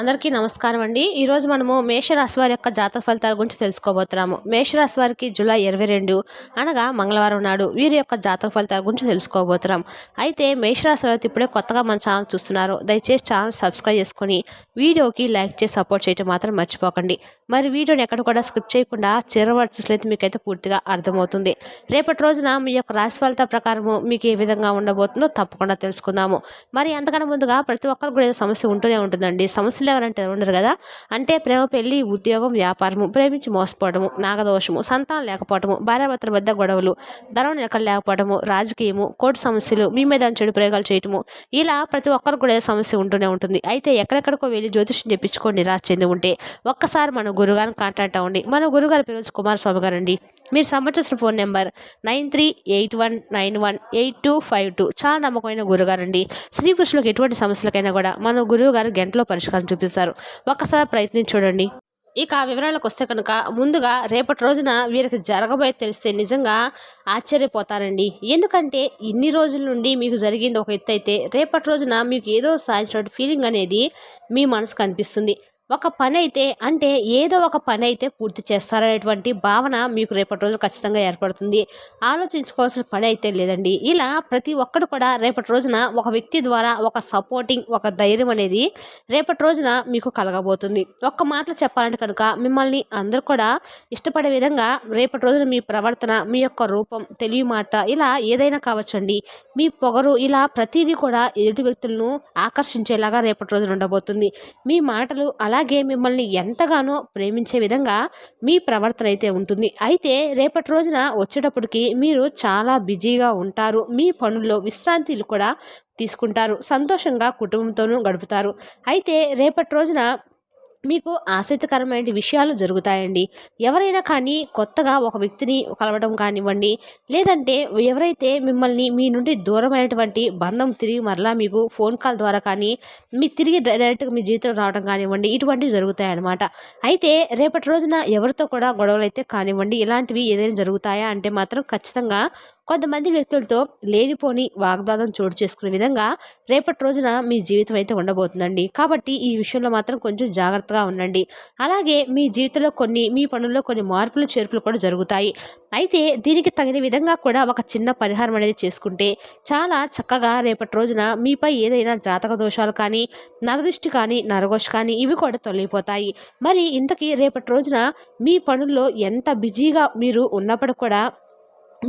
అందరికీ నమస్కారం అండి. ఈరోజు మనము మేషరాశి వారి యొక్క జాతక ఫలితాల గురించి తెలుసుకోబోతున్నాము. మేషరాశి వారికి జూలై ఇరవై రెండు అనగా మంగళవారం నాడు వీరి యొక్క జాతక ఫలితాల గురించి తెలుసుకోబోతున్నాం. అయితే మేషరాశి వారి ఇప్పుడే కొత్తగా మన ఛానల్ చూస్తున్నారు. దయచేసి ఛానల్ సబ్స్క్రైబ్ చేసుకొని వీడియోకి లైక్ చేసి సపోర్ట్ చేయడం మాత్రం మర్చిపోకండి. మరి వీడియోని ఎక్కడ కూడా స్క్రిప్ట్ చేయకుండా చిరవరి చూసినట్లయితే మీకైతే పూర్తిగా అర్థమవుతుంది. రేపటి రోజున మీ యొక్క రాశి ఫలితాల ప్రకారము మీకు ఏ విధంగా ఉండబోతుందో తప్పకుండా తెలుసుకుందాము. మరి అంతకన్నా ముందుగా ప్రతి ఒక్కరికి కూడా ఏదో సమస్య ఉంటూనే ఉంటుందండి. సమస్య సమస్యలు అంటే ఉండరు కదా? అంటే ప్రేమ పెళ్ళి ఉద్యోగం వ్యాపారము ప్రేమించి మోసపోవడము నాగదోషము సంతానం లేకపోవడము భార్యాభర్తల వద్ద గొడవలు ధనం ఎక్కడ లేకపోవడము రాజకీయము కోర్టు సమస్యలు మీ మీద చెడు ప్రయోగాలు చేయటము ఇలా ప్రతి ఒక్కరు కూడా సమస్య ఉంటూనే ఉంటుంది. అయితే ఎక్కడెక్కడికో వెళ్ళి జ్యోతిష్యం చెప్పించుకొని నిరాశ చెంది ఉంటే ఒక్కసారి మన గురుగారిని కాంటాక్ట్ అవ్వండి. మన గురుగారు పేరు కుమారస్వామి గారు అండి. మీరు సంబంధించిన phone number nine three eight one nine one eight two five two. చాలా నమ్మకమైన గురుగారండి. స్త్రీ పురుషులకు ఎటువంటి సమస్యలకైనా కూడా మన గురువు గారు గంటలో పరిష్కారం చూపిస్తారు. ఒక్కసారి ప్రయత్నం చూడండి. ఇక వివరాలకు వస్తే కనుక ముందుగా రేపటి రోజున వీరికి జరగబోయే తెలిస్తే నిజంగా ఆశ్చర్యపోతారండి. ఎందుకంటే ఇన్ని రోజుల నుండి మీకు జరిగింది ఒక ఎత్తు అయితే రేపటి రోజున మీకు ఏదో సాధించినటువంటి ఫీలింగ్ అనేది మీ మనసు కనిపిస్తుంది ఒక పని అయితే అంటే ఏదో ఒక పని అయితే పూర్తి చేస్తారనేటువంటి భావన మీకు రేపటి రోజు ఖచ్చితంగా ఏర్పడుతుంది. ఆలోచించుకోవాల్సిన పని అయితే లేదండి. ఇలా ప్రతి ఒక్కరు కూడా రేపటి రోజున ఒక వ్యక్తి ద్వారా ఒక సపోర్టింగ్ ఒక ధైర్యం అనేది రేపటి రోజున మీకు కలగబోతుంది. ఒక్క మాటలు చెప్పాలంటే కనుక మిమ్మల్ని అందరూ కూడా ఇష్టపడే విధంగా రేపటి రోజున మీ ప్రవర్తన మీ యొక్క రూపం తెలివి మాట ఇలా ఏదైనా కావచ్చండి. మీ పొగరు ఇలా ప్రతిదీ కూడా ఎదుటి వ్యక్తులను ఆకర్షించేలాగా రేపటి రోజున ఉండబోతుంది. మీ మాటలు అలా అలాగే మిమ్మల్ని ఎంతగానో ప్రేమించే విధంగా మీ ప్రవర్తన అయితే ఉంటుంది. అయితే రేపటి రోజున వచ్చేటప్పటికి మీరు చాలా బిజీగా ఉంటారు. మీ పనుల్లో విశ్రాంతిలు కూడా తీసుకుంటారు. సంతోషంగా కుటుంబంతోనూ గడుపుతారు. అయితే రేపటి రోజున మీకు ఆసక్తికరమైన విషయాలు జరుగుతాయండి. ఎవరైనా కానీ కొత్తగా ఒక వ్యక్తిని కలవడం కానివ్వండి లేదంటే ఎవరైతే మిమ్మల్ని మీ నుండి దూరమైనటువంటి బంధం తిరిగి మరలా మీకు ఫోన్ కాల్ ద్వారా కానీ మీ తిరిగి డైరెక్ట్గా మీ జీవితం రావడం కానివ్వండి ఇటువంటివి జరుగుతాయన్నమాట. అయితే రేపటి రోజున ఎవరితో కూడా గొడవలు అయితే కానివ్వండి ఇలాంటివి ఏదైనా జరుగుతాయా అంటే మాత్రం ఖచ్చితంగా కొంతమంది వ్యక్తులతో లేనిపోని వాగ్దానం చోటు చేసుకునే విధంగా రేపటి రోజున మీ జీవితం అయితే ఉండబోతుందండి. కాబట్టి ఈ విషయంలో మాత్రం కొంచెం జాగ్రత్తగా ఉండండి. అలాగే మీ జీవితంలో కొన్ని మీ పనుల్లో కొన్ని మార్పులు చేర్పులు కూడా జరుగుతాయి. అయితే దీనికి తగిన విధంగా కూడా ఒక చిన్న పరిహారం అనేది చేసుకుంటే చాలా చక్కగా రేపటి రోజున మీపై ఏదైనా జాతక దోషాలు కానీ నరదృష్టి కానీ నరగోష్ కానీ ఇవి కూడా తొలగిపోతాయి. మరి ఇంతకీ రేపటి రోజున మీ పనుల్లో ఎంత బిజీగా మీరు ఉన్నప్పుడు కూడా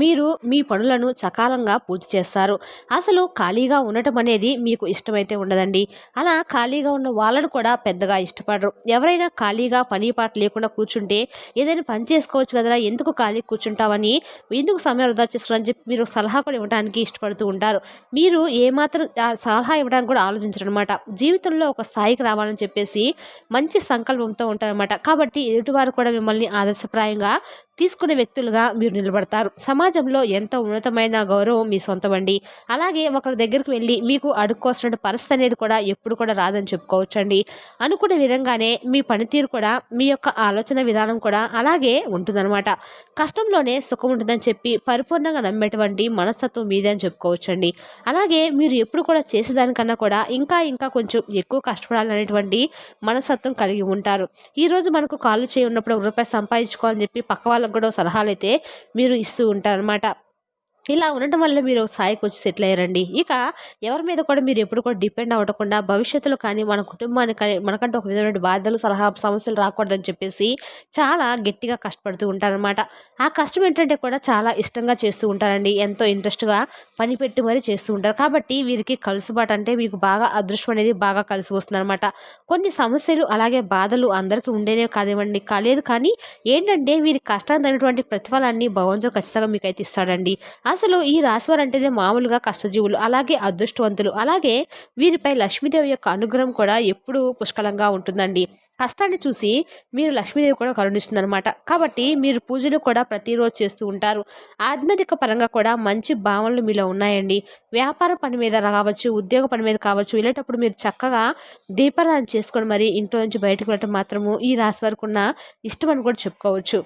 మీరు మీ పనులను సకాలంగా పూర్తి చేస్తారు. అసలు ఖాళీగా ఉండటం అనేది మీకు ఇష్టమైతే ఉండదండి. అలా ఖాళీగా ఉన్న వాళ్ళను కూడా పెద్దగా ఇష్టపడరు. ఎవరైనా ఖాళీగా పని పాట లేకుండా కూర్చుంటే ఏదైనా పని చేసుకోవచ్చు కదరా ఎందుకు ఖాళీ కూర్చుంటావని ఎందుకు సమయం వృధా చేస్తున్నారని చెప్పి మీరు సలహా కూడా ఇవ్వడానికి ఇష్టపడుతూ ఉంటారు. మీరు ఏమాత్రం సలహా ఇవ్వడానికి కూడా ఆలోచించరు అనమాట జీవితంలో ఒక స్థాయికి రావాలని చెప్పేసి మంచి సంకల్పంతో ఉంటారనమాట కాబట్టి ఎదుటివారు కూడా మిమ్మల్ని ఆదర్శప్రాయంగా తీసుకునే వ్యక్తులుగా మీరు నిలబడతారు. సమాజంలో ఎంత ఉన్నతమైన గౌరవం మీ సొంతమండి. అలాగే ఒకరి దగ్గరికి వెళ్ళి మీకు అడుక్కోవాల్సిన పరిస్థితి అనేది కూడా ఎప్పుడు కూడా రాదని చెప్పుకోవచ్చండి. అనుకునే విధంగానే మీ పనితీరు కూడా మీ యొక్క ఆలోచన విధానం కూడా అలాగే ఉంటుందన్నమాట. కష్టంలోనే సుఖం ఉంటుందని చెప్పి పరిపూర్ణంగా నమ్మేటువంటి మనస్తత్వం మీదే అని చెప్పుకోవచ్చండి. అలాగే మీరు ఎప్పుడు కూడా చేసేదానికన్నా కూడా ఇంకా ఇంకా కొంచెం ఎక్కువ కష్టపడాలనేటువంటి మనస్తత్వం కలిగి ఉంటారు. ఈరోజు మనకు కాళ్ళు చేయి ఉన్నప్పుడు రూపాయి సంపాదించుకోవాలని చెప్పి పక్క వాళ్ళకు కూడా సలహాలు అయితే మీరు ఇస్తూ ఉంటారనమాట ఇలా ఉండటం వల్ల మీరు స్థాయికి వచ్చి సెటిల్ అయ్యారండి. ఇక ఎవరి మీద కూడా మీరు ఎప్పుడు కూడా డిపెండ్ అవ్వకుండా భవిష్యత్తులో కానీ మన కుటుంబానికి కానీ మనకంటే ఒక విధమైన బాధలు సలహా సమస్యలు రాకూడదని చెప్పేసి చాలా గట్టిగా కష్టపడుతూ ఉంటారనమాట ఆ కష్టం ఏంటంటే కూడా చాలా ఇష్టంగా చేస్తూ ఉంటారండి. ఎంతో ఇంట్రెస్ట్గా పని పెట్టి మరీ చేస్తూ ఉంటారు. కాబట్టి వీరికి కలుసుబాటు అంటే మీకు బాగా అదృష్టం అనేది బాగా కలిసి వస్తుందన్నమాట. కొన్ని సమస్యలు అలాగే బాధలు అందరికీ ఉండేనే కాదేమండి కాలేదు కానీ ఏంటంటే వీరి కష్టానికి తగినటువంటి ప్రతిఫలాన్ని భగవంతుడు ఖచ్చితంగా మీకు అయితే ఇస్తాడండి. అసలు ఈ రాశివారు అంటేనే మామూలుగా కష్టజీవులు అలాగే అదృష్టవంతులు. అలాగే వీరిపై లక్ష్మీదేవి యొక్క అనుగ్రహం కూడా ఎప్పుడూ పుష్కలంగా ఉంటుందండి. కష్టాన్ని చూసి మీరు లక్ష్మీదేవి కూడా కరుణిస్తుందనమాట కాబట్టి మీరు పూజలు కూడా ప్రతిరోజు చేస్తూ ఉంటారు. ఆధ్యాత్మిక పరంగా కూడా మంచి భావనలు మీలో ఉన్నాయండి. వ్యాపార పని మీద కావచ్చు ఉద్యోగ పని మీద కావచ్చు వెళ్ళేటప్పుడు మీరు చక్కగా దీపారాధన చేసుకొని మరి ఇంట్లో నుంచి బయటకు వెళ్ళటం మాత్రము ఈ రాశి వరకు ఉన్న ఇష్టం అని కూడా చెప్పుకోవచ్చు.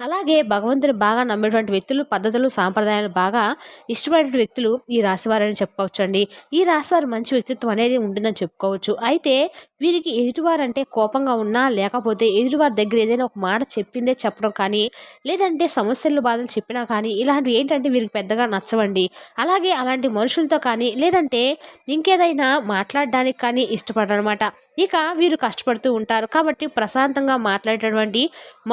అలాగే భగవంతుని బాగా నమ్మేటువంటి వ్యక్తులు పద్ధతులు సాంప్రదాయాలు బాగా ఇష్టపడే వ్యక్తులు ఈ రాశివారని చెప్పుకోవచ్చు అండి ఈ రాశివారు మంచి వ్యక్తిత్వం అనేది ఉంటుందని చెప్పుకోవచ్చు. అయితే వీరికి ఎదుటివారు అంటే కోపంగా ఉన్నా లేకపోతే ఎదుటివారి దగ్గర ఏదైనా ఒక మాట చెప్పిందే చెప్పడం కానీ లేదంటే సమస్యలు బాధలు చెప్పినా కానీ ఇలాంటివి ఏంటంటే వీరికి పెద్దగా నచ్చవండి. అలాగే అలాంటి మనుషులతో కానీ లేదంటే ఇంకేదైనా మాట్లాడడానికి కానీ ఇష్టపడరనమాట. ఇక వీరు కష్టపడుతూ ఉంటారు. కాబట్టి ప్రశాంతంగా మాట్లాడేటటువంటి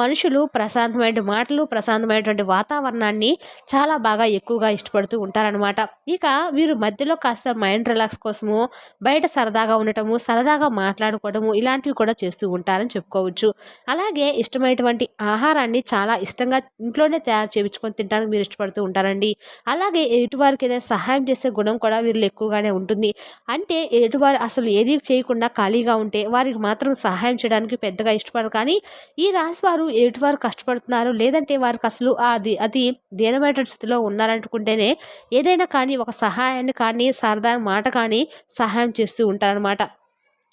మనుషులు ప్రశాంతమైన మాటలు ప్రశాంతమైనటువంటి వాతావరణాన్ని చాలా బాగా ఎక్కువగా ఇష్టపడుతూ ఉంటారనమాట ఇక వీరు మధ్యలో కాస్త మైండ్ రిలాక్స్ కోసము బయట సరదాగా ఉండటము సరదాగా మాట్లాడుకోవడము ఇలాంటివి కూడా చేస్తూ ఉంటారని చెప్పుకోవచ్చు. అలాగే ఇష్టమైనటువంటి ఆహారాన్ని చాలా ఇష్టంగా ఇంట్లోనే తయారు చేయించుకొని తినడానికి మీరు ఇష్టపడుతూ ఉంటారండి. అలాగే ఎటువారికి ఏదైనా సహాయం చేసే గుణం కూడా వీళ్ళు ఎక్కువగానే ఉంటుంది. అంటే ఎటువారు అసలు ఏది చేయకుండా ఖాళీగా ఉంటే వారికి మాత్రం సహాయం చేయడానికి పెద్దగా ఇష్టపడరు. కానీ ఈ రాశి వారు ఎటువారు కష్టపడుతున్నారు? లేదంటే వారికి అసలు అది అది దీనమైన స్థితిలో ఉన్నారనుకుంటేనే ఏదైనా కానీ ఒక సహాయాన్ని కానీ సరదా మాట కానీ సహాయం చేస్తూ ఉంటారనమాట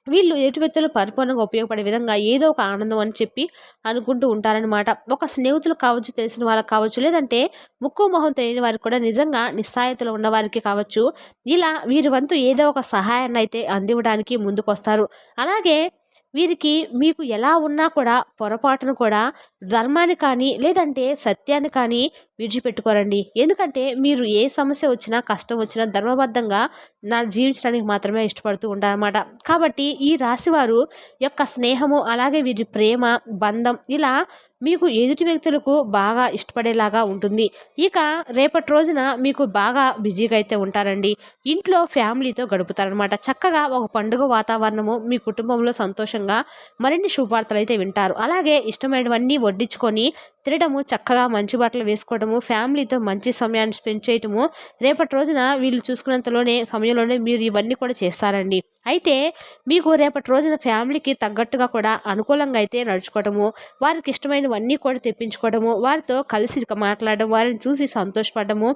వీళ్ళు ఎటువెత్తులు పరిపూర్ణంగా ఉపయోగపడే విధంగా ఏదో ఒక ఆనందం అని చెప్పి అనుకుంటూ ఉంటారనమాట ఒక స్నేహితులు కావచ్చు తెలిసిన వాళ్ళకి కావచ్చు లేదంటే ముక్కు మొహం తెలియని వారికి కూడా నిజంగా నిస్సాయతలో ఉన్నవారికి కావచ్చు. ఇలా వీరి వంతు ఏదో ఒక సహాయాన్ని అయితే అందివ్వడానికి ముందుకు వస్తారు అలాగే వీరికి మీకు ఎలా ఉన్నా కూడా పొరపాటును కూడా ధర్మాన్ని కానీ లేదంటే సత్యాన్ని కానీ విడిచిపెట్టుకోరండి. ఎందుకంటే మీరు ఏ సమస్య వచ్చినా కష్టం వచ్చినా ధర్మబద్ధంగా నా జీవించడానికి మాత్రమే ఇష్టపడుతూ ఉంటారన్నమాట. కాబట్టి ఈ రాశివారు యొక్క స్నేహము అలాగే వీరి ప్రేమ బంధం ఇలా మీకు ఎదుటి వ్యక్తులకు బాగా ఇష్టపడేలాగా ఉంటుంది. ఇక రేపటి రోజున మీకు బాగా బిజీగా అయితే ఉంటారండి. ఇంట్లో ఫ్యామిలీతో గడుపుతారనమాట చక్కగా ఒక పండుగ వాతావరణము మీ కుటుంబంలో సంతోషంగా మరిన్ని శుభార్తలు అయితే వింటారు. అలాగే ఇష్టమైనవన్నీ వడ్డించుకొని తినడము చక్కగా మంచి బట్టలు వేసుకోవడము ఫ్యామిలీతో మంచి సమయాన్ని స్పెండ్ చేయటము రేపటి రోజున వీళ్ళు చూసుకున్నంతలోనే సమయంలోనే మీరు ఇవన్నీ కూడా చేస్తారండి. అయితే మీకు రేపటి రోజున ఫ్యామిలీకి తగ్గట్టుగా కూడా అనుకూలంగా అయితే నడుచుకోవడము వారికి ఇష్టమైనవన్నీ కూడా తెప్పించుకోవడము వారితో కలిసి మాట్లాడడం వారిని చూసి సంతోషపడము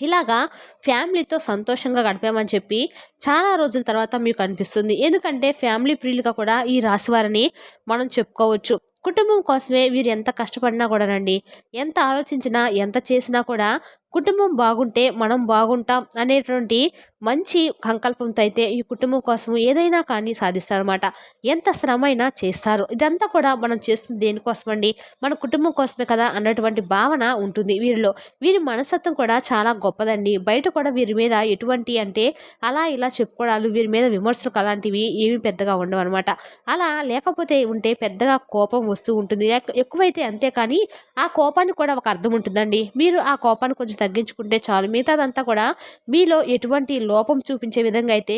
ఇలాగా ఫ్యామిలీతో సంతోషంగా గడిపామని చెప్పి చాలా రోజుల తర్వాత మీకు అనిపిస్తుంది. ఎందుకంటే ఫ్యామిలీ ప్రియులుగా కూడా ఈ రాశివారిని మనం చెప్పుకోవచ్చు. కుటుంబం కోసమే వీరు ఎంత కష్టపడినా కూడానండి ఎంత ఆలోచించినా ఎంత చేసినా కూడా కుటుంబం బాగుంటే మనం బాగుంటాం అనేటువంటి మంచి సంకల్పంతో అయితే ఈ కుటుంబం కోసం ఏదైనా కానీ సాధిస్తారనమాట ఎంత శ్రమ అయినా చేస్తారు. ఇదంతా కూడా మనం చేస్తుంది దేనికోసం అండి మన కుటుంబం కోసమే కదా అన్నటువంటి భావన ఉంటుంది వీరిలో. వీరి మనస్తత్వం కూడా చాలా గొప్పదండి. బయట కూడా వీరి మీద ఎటువంటి అంటే అలా ఇలా చెప్పుకోవడాలు వీరి మీద విమర్శలు అలాంటివి ఏమీ పెద్దగా ఉండవు అనమాట అలా లేకపోతే ఉంటే పెద్దగా కోపం వస్తూ ఉంటుంది. ఎక్కువైతే అంతే కానీ ఆ కోపానికి కూడా ఒక అర్థం ఉంటుందండి. మీరు ఆ కోపాన్ని కొంచెం తగ్గించుకుంటే చాలు. మిగతాదంతా కూడా మీలో ఎటువంటి లోపం చూపించే విధంగా అయితే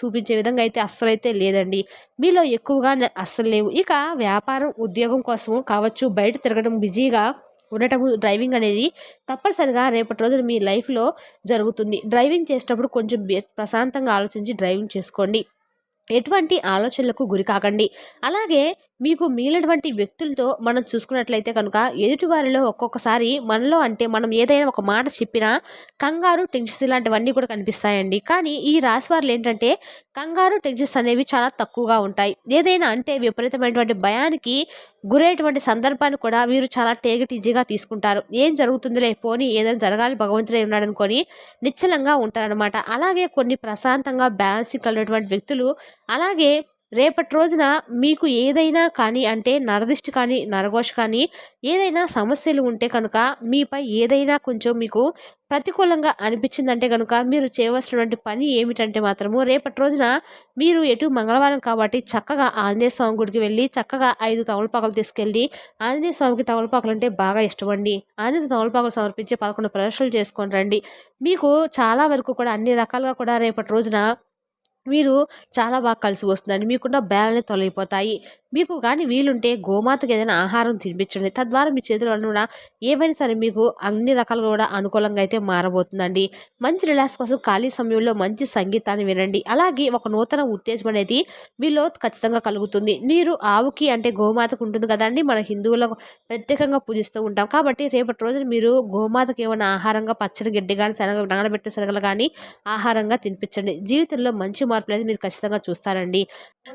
చూపించే విధంగా అయితే అస్సలైతే లేదండి. మీలో ఎక్కువగా అస్సలు లేవు. ఇక వ్యాపారం ఉద్యోగం కోసము కావచ్చు బయట తిరగడం బిజీగా ఉండటం డ్రైవింగ్ అనేది తప్పనిసరిగా రేపటి రోజున మీ లైఫ్లో జరుగుతుంది. డ్రైవింగ్ చేసేటప్పుడు కొంచెం ప్రశాంతంగా ఆలోచించి డ్రైవింగ్ చేసుకోండి. ఎటువంటి ఆలోచనలకు గురి కాకండి. అలాగే మీకు మిగిలినటువంటి వ్యక్తులతో మనం చూసుకున్నట్లయితే కనుక ఎదుటివారిలో ఒక్కొక్కసారి మనలో అంటే మనం ఏదైనా ఒక మాట చెప్పినా కంగారు టెన్షన్స్ ఇలాంటివన్నీ కూడా కనిపిస్తాయండి. కానీ ఈ రాశి వారులు ఏంటంటే కంగారు టెన్షన్స్ అనేవి చాలా తక్కువగా ఉంటాయి. ఏదైనా అంటే విపరీతమైనటువంటి భయానికి గురయ్యేటువంటి సందర్భాన్ని కూడా వీరు చాలా టేగటీజీగా తీసుకుంటారు. ఏం జరుగుతుందిలే పోనీ ఏదైనా జరగాలి భగవంతుడే ఉన్నాడు అనుకొని నిశ్చలంగా ఉంటారనమాట అలాగే కొన్ని ప్రశాంతంగా బ్యాలెన్సింగ్ కలిగినటువంటి వ్యక్తులు అలాగే రేపటి రోజున మీకు ఏదైనా కానీ అంటే నరదిష్టి కానీ నరఘోష కానీ ఏదైనా సమస్యలు ఉంటే కనుక మీపై ఏదైనా కొంచెం మీకు ప్రతికూలంగా అనిపించిందంటే కనుక మీరు చేయవలసినటువంటి పని ఏమిటంటే మాత్రము రేపటి రోజున మీరు ఎటు మంగళవారం కాబట్టి చక్కగా ఆంజనేయ స్వామి గుడికి వెళ్ళి చక్కగా ఐదు తమలపాకులు తీసుకెళ్ళి ఆంజనేయ స్వామికి తమలపాకులు అంటే బాగా ఇష్టమండి ఆంజనేయ తమలపాకులు సమర్పించి పదకొండు ప్రదర్శనలు చేసుకొని రండి. మీకు చాలా వరకు కూడా అన్ని రకాలుగా కూడా రేపటి రోజున మీరు చాలా బాగా కలిసి వస్తుందండి. మీకున్న బేరాలే తొలగిపోతాయి. మీకు కానీ వీలుంటే గోమాతకి ఏదైనా ఆహారం తినిపించండి. తద్వారా మీ చేతిలో కూడా ఏవైనా సరే మీకు అన్ని రకాలుగా కూడా అనుకూలంగా అయితే మారబోతుందండి. మంచి రిలాక్స్ కోసం ఖాళీ సమయంలో మంచి సంగీతాన్ని వినండి. అలాగే ఒక నూతన ఉత్తేజం అనేది మీలో ఖచ్చితంగా కలుగుతుంది. మీరు ఆవుకి అంటే గోమాతకు ఉంటుంది కదండి. మన హిందువులకు ప్రత్యేకంగా పూజిస్తూ ఉంటాం. కాబట్టి రేపటి రోజున మీరు గోమాతకు ఏమైనా ఆహారంగా పచ్చడి గడ్డి కానీ శనగ నానబెట్టే శనగలు కానీ ఆహారంగా తినిపించండి. జీవితంలో మంచి మార్పులు అయితే మీరు ఖచ్చితంగా చూస్తారండి.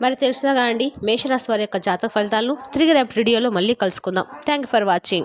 మరి తెలిసినా అండి? మేషరాశి వారి యొక్క జాతక ఫలితాలు. తిరిగి రేపు వీడియోలో మళ్ళీ కలుసుకుందాం. Thank for watching